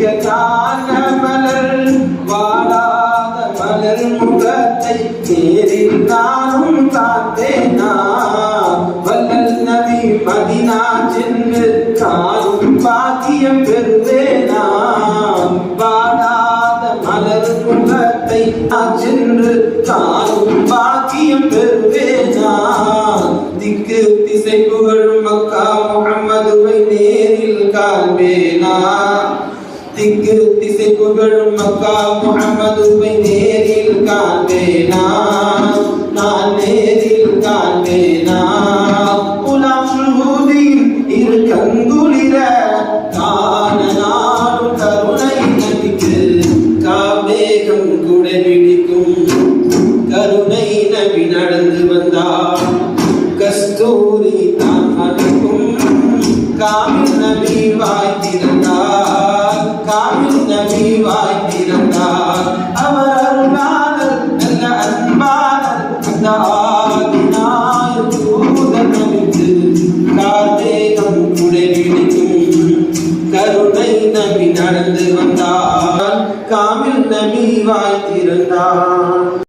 காண மலர் வாழாத மலர் முகத்தை நேரில் நானும் பார்த்தேனா வல்லல் நபி மதினா சென்று தானும் பாக்கியம் பெறுவேனா? வாழாத மலர் முகத்தை நான் சென்று நானும் பாக்கியம் பெறுவேனா? திக்கு திசை புகழும் மக்கா முகம்மதுவை நேரில் காண்பேனா? திக்கு திசை புகழும் மக்கா முகம்மதுவை நேரில் காண்பேனா. நான் நேரில் காண்பேனா. உலாம் சுஹூதியின் இரு கங்குளிர காண நாடும் கருணை நபிக்கு காவேகம் குடை பிடிக்கும் கருணை நபி நடந்து வந்தார். கஸ்தூரி தான் மணக்கும் காமில் நபி வாய் திறந்தார் பிறந்தார். அவர் அருளாளர் நல்ல அன்பாளர். அந்த ஆதினாய் தூதர் நபிக்கு கார்மேகம் குடை பிடிக்கும் கருணை நபி நடந்து வந்தார். காமில் நபி வாய்